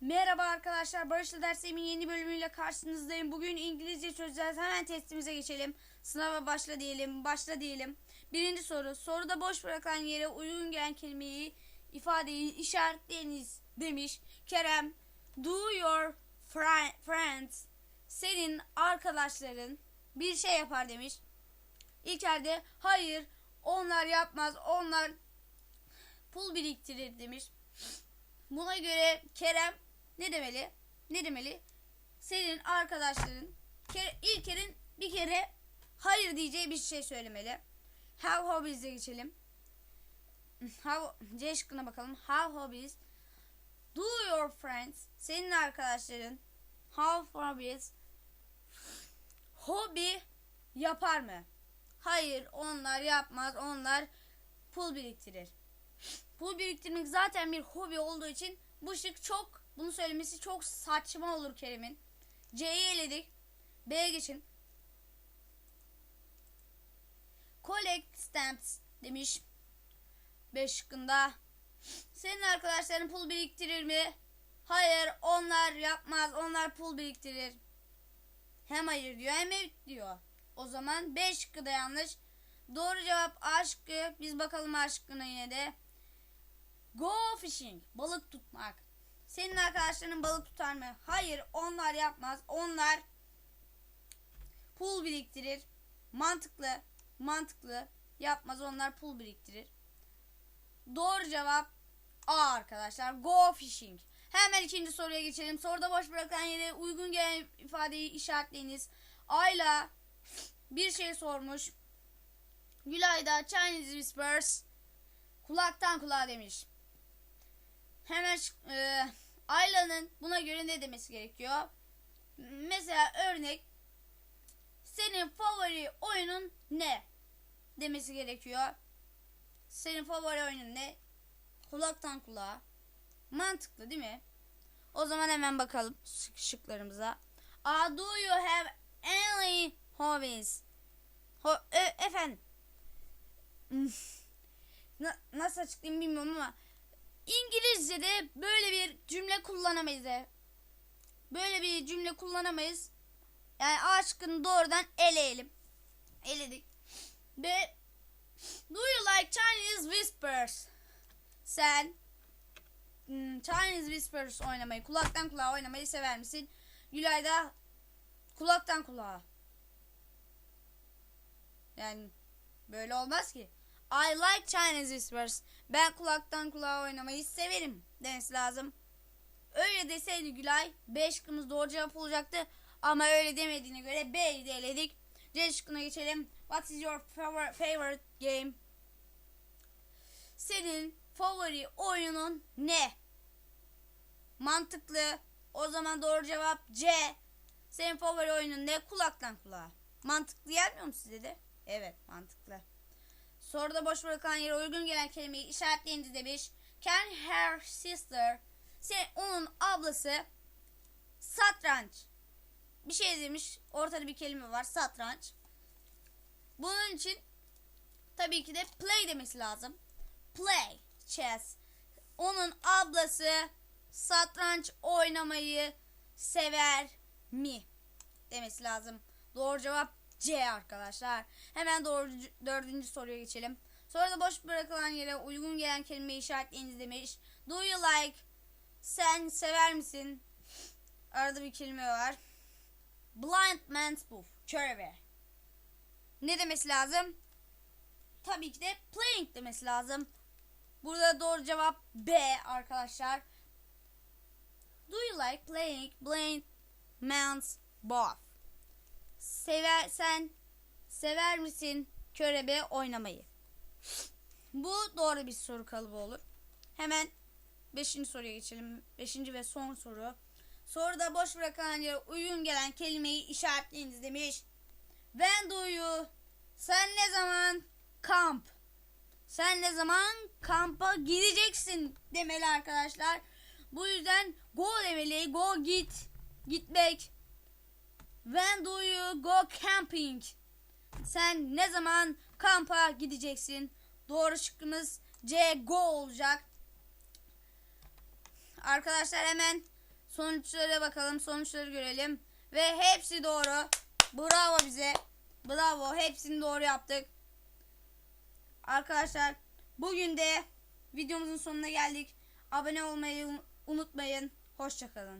Merhaba arkadaşlar. Barış'la dersimin yeni bölümüyle karşınızdayım. Bugün İngilizce çözeceğiz. Hemen testimize geçelim. Sınava başla diyelim. Başla diyelim. Birinci soru. Soruda boş bırakan yere uygun gelen kelimeyi, ifadeyi işaretleyiniz demiş. Kerem, do your fri- friends, senin arkadaşların bir şey yapar demiş. İlker de hayır onlar yapmaz. Onlar pul biriktirir demiş. Buna göre Kerem ne demeli? Ne demeli? Senin arkadaşların Ke- İlker'in bir kere hayır diyeceği bir şey söylemeli. How hobbies'e geçelim. How, C şıkkına bakalım. How hobbies. Do your friends. Senin arkadaşların. How hobbies. Hobi yapar mı? Hayır onlar yapmaz. Onlar pul biriktirir. Pul biriktirmek zaten bir hobi olduğu için bu şık çok bunu söylemesi çok saçma olur Kerem'in. C'yi eledik. B'ye geçin. Collect stamps demiş. B şıkkında. Senin arkadaşların pul biriktirir mi? Hayır onlar yapmaz. Onlar pul biriktirir. Hem hayır diyor hem evet diyor. O zaman B şıkkı da yanlış. Doğru cevap A şıkkı. Biz bakalım A şıkkına yine de. Go fishing. Balık tutmak. Senin arkadaşların balık tutar mı? Hayır onlar yapmaz. Onlar pul biriktirir. Mantıklı. Mantıklı. Yapmaz onlar pul biriktirir. Doğru cevap A arkadaşlar. Go fishing. Hemen ikinci soruya geçelim. Soruda boş bırakan yere uygun gelen ifadeyi işaretleyiniz. Ayla bir şey sormuş. Gülayda Chinese Whispers kulaktan kulağa demiş. E, Ayla'nın buna göre ne demesi gerekiyor? Mesela örnek senin favori oyunun ne? Demesi gerekiyor. Senin favori oyunun ne? Kulaktan kulağa. Mantıklı değil mi? O zaman hemen bakalım şık- şıklarımıza. A, do you have any hobbies? Ho e- efendim. Na- nasıl açıklayayım bilmiyorum ama İngilizce'de böyle bir cümle kullanamayız. Böyle bir cümle kullanamayız. Yani A şıkkını doğrudan eleyelim. Eledik. Ve Do you like Chinese whispers? Sen hmm, Chinese whispers oynamayı, kulaktan kulağa oynamayı sever misin? Gülay da kulaktan kulağa. Yani böyle olmaz ki. I like Chinese whispers. Ben kulaktan kulağa oynamayı severim demesi lazım. Öyle deseydi Gülay B şıkkımız doğru cevap olacaktı. Ama öyle demediğine göre B'yi de eledik. C şıkkına geçelim. What is your favor- favorite game? Senin favori oyunun ne? Mantıklı. O zaman doğru cevap C. Senin favori oyunun ne? Kulaktan kulağa. Mantıklı gelmiyor mu size de? Evet mantıklı. Soruda boş bırakan yere uygun gelen kelimeyi işaretleyiniz demiş. Can her sister sen onun ablası satranç bir şey demiş. Ortada bir kelime var satranç. Bunun için tabii ki de play demesi lazım. Play chess. Onun ablası satranç oynamayı sever mi? Demesi lazım. Doğru cevap C arkadaşlar. Hemen doğru, dördüncü soruya geçelim. Soruda boş bırakılan yere uygun gelen kelimeyi işaretleyiniz demiş. Do you like? Sen sever misin? Arada bir kelime var. Blind man's buff. Körebe. Ne demesi lazım? Tabii ki de playing demesi lazım. Burada doğru cevap B arkadaşlar. Do you like playing blind man's buff? Sever sen sever misin körebe oynamayı? Bu doğru bir soru kalıbı olur. Hemen 5. soruya geçelim. 5. ve son soru. Soruda boş bırakan yere uygun gelen kelimeyi işaretleyiniz demiş. When do you? Sen ne zaman kamp? Sen ne zaman kampa gideceksin demeli arkadaşlar. Bu yüzden go demeli. Go git. Gitmek. When do you go camping? Sen ne zaman kampa gideceksin? Doğru şıkkımız C go olacak. Arkadaşlar hemen Sonuçlara bakalım. Sonuçları görelim. Ve hepsi doğru. Bravo bize. Bravo. Hepsini doğru yaptık. Arkadaşlar bugün de videomuzun sonuna geldik. Abone olmayı unutmayın. Hoşçakalın.